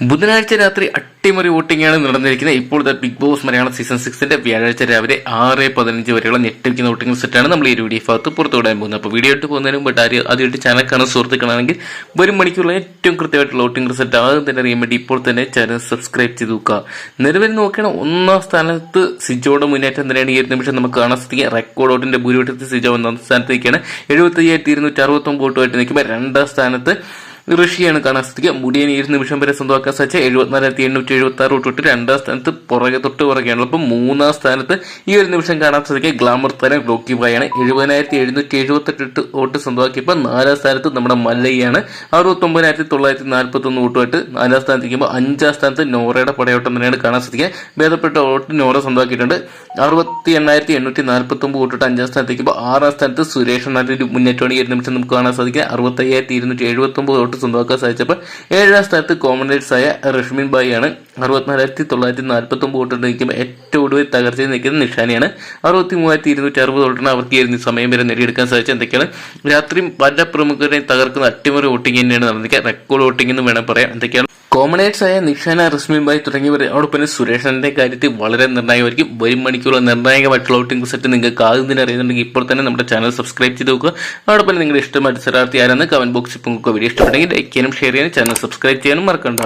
ബുധനാഴ്ച രാത്രി അട്ടിമറി വോട്ടിംഗാണ് നടന്നിരിക്കുന്നത്. ഇപ്പോഴത്തെ ബിഗ് ബോസ് മലയാളം സീസൺ സിക്സിന്റെ വ്യാഴാഴ്ച രാവിലെ ആറ് പതിനഞ്ച് വരെയുള്ള ഞെട്ടിരിക്കുന്ന വോട്ടിംഗ് സെറ്റാണ് നമ്മൾ ഈ ഒരു വീഡിയോ ഭാഗത്ത് പുറത്തുവിടാൻ പോകുന്നത്. അപ്പോൾ വീഡിയോ ഇട്ട് പോകുന്നതിന് മുമ്പ് ആര് ആദ്യമായിട്ട് ചാനൽ കാണാൻ സുഹൃത്തുക്കളാണെങ്കിൽ വരും മണിക്കുള്ള ഏറ്റവും കൃത്യമായിട്ടുള്ള വോട്ടിംഗ് റിസൾട്ട് ആദ്യം തന്നെ അറിയാൻ വേണ്ടി ഇപ്പോൾ തന്നെ ചാനൽ സബ്സ്ക്രൈബ് ചെയ്ത് നോക്കുക. നിലവിൽ നോക്കുകയാണ് ഒന്നാം സ്ഥാനത്ത് സിജോയുടെ മുന്നേറ്റം തന്നെയാണ് ഈ ഒരു നിമിഷം നമുക്ക് കാണാൻ സാധിക്കുക. റെക്കോർഡ് വോട്ടിന്റെ ഭൂരിപക്ഷത്തിൽ സിജോ ഒന്നാം സ്ഥാനത്തേക്കാണ്. എഴുപത്തി അയ്യായിരത്തി ഇരുന്നൂറ്റി അറുപത്തൊമ്പത് വോട്ടുമായിട്ട് നിൽക്കുമ്പോൾ രണ്ടാം സ്ഥാനത്ത് ഋഷിയാണ് കാണാൻ സാധിക്കുക. മുടിയൻ ഇരുന്ന് നിമിഷം വരെ സ്വന്തമാക്കാൻ സാധിച്ച എഴുപത്തിനാലായിരത്തി എണ്ണൂറ്റി എഴുപത്തി ആറ് തൊട്ടിട്ട് രണ്ടാം സ്ഥാനത്ത് പുറകെ തൊട്ട് പുറകെയാണ്. അപ്പം മൂന്നാം സ്ഥാനത്ത് ഈ ഒരു നിമിഷം കാണാൻ സാധിക്കുക. ഗ്ലാമർ താരം റോക്കി ബായാണ് എഴുപതിനായിരത്തി എഴുന്നൂറ്റി എഴുപത്തെട്ട് വോട്ട് സ്വന്തമാക്കിയപ്പോൾ നാലാം സ്ഥാനത്ത് നമ്മുടെ മല്ലയ്യാണ്. അറുപത്തൊമ്പതിനായിരത്തി തൊള്ളായിരത്തി നാൽപ്പത്തി ഒന്ന് വോട്ടുമായിട്ട് നാലാം സ്ഥാനത്തേക്കുമ്പോൾ അഞ്ചാം സ്ഥാനത്ത് നോറയുടെ പടയോട്ടം തന്നെയാണ് കാണാൻ സാധിക്കുക. ഭേദപ്പെട്ട വോട്ട് നോറ സ്വന്തമാക്കിയിട്ടുണ്ട്. അറുപത്തി എണ്ണായിരത്തി എണ്ണൂറ്റി നാൽപ്പത്തി ഒമ്പത് വോട്ടിട്ട് അഞ്ചാം സ്ഥാനത്തേക്കുമ്പോൾ ആറാം സ്ഥാനത്ത് സുരേഷ് നാട്ടിൽ മുന്നേറ്റമാണ് ഈ ഒരു നിമിഷം നമുക്ക് കാണാൻ സാധിക്കുക. അറുപത്തയ്യായിരത്തി ഇരുന്നൂറ്റി എഴുപത്തി ഒമ്പത് വോട്ട് സ്വന്തമാക്കാൻ സാധിച്ചപ്പോൾ ഏഴാം സ്ഥാനത്ത് കോമൺവേറ്റ്സ് ആയ റഷ്മിൻ ബായി ആണ് അറുപത്തിനാലായിരത്തി തൊള്ളായിരത്തി നാൽപ്പത്തൊമ്പത് വോട്ടിട്ട് വോട്ട് നിൽക്കുമ്പോൾ ഏറ്റവും ഒടുവിൽ തകർച്ചയിൽ നിൽക്കുന്ന നിഷാനിയാണ്. അറുപത്തി മൂവായിരത്തി ഇരുന്നൂറ്റി അറുപത് വോട്ടിന് അവർക്ക് ഇരുന്ന് സമയം വരെ നേടിയെടുക്കാൻ സാധിച്ചത്. എന്തൊക്കെയാണ്? രാത്രി പല പ്രമുഖരെയും തകർക്കുന്ന അട്ടിമറി വോട്ടിംഗ് തന്നെയാണ് നടന്നിരിക്കുക റെക്കോർഡ് വോട്ടിംഗ് എന്ന് വേണം പറയാം. എന്തൊക്കെയാണ്? കോമണേറ്റ്സ് ആയ നിഷാന റസ്മിൻ ബായ് തുടങ്ങിയവർ അതോടൊപ്പം സുരേഷന്റെ കാര്യത്തിൽ വളരെ നിർണായകമായിരിക്കും. വരും മണിക്കൂറുള്ള നിർണായകമായിട്ടുള്ള ഔട്ടിംഗ് സെറ്റ് നിങ്ങൾക്ക് ആദ്യം തന്നെ അറിയുന്നുണ്ടെങ്കിൽ ഇപ്പോൾ തന്നെ നമ്മുടെ ചാനൽ സബ്സ്ക്രൈബ് ചെയ്ത് നോക്കുക. അതോടൊപ്പം നിങ്ങളുടെ ഇഷ്ടം മത്സരാർത്ഥി ആരെന്ന് കമന്റ് ബോക്സിൽ പങ്കുവെക്കുക വീഡിയോ ഇഷ്ടപ്പെട്ടെങ്കിൽ ലൈക്ക് ചെയ്യാനും ഷെയർ ചെയ്യാനും ചാനൽ സബ്സ്ക്രൈബ് ചെയ്യാനും മറക്കണ്ട.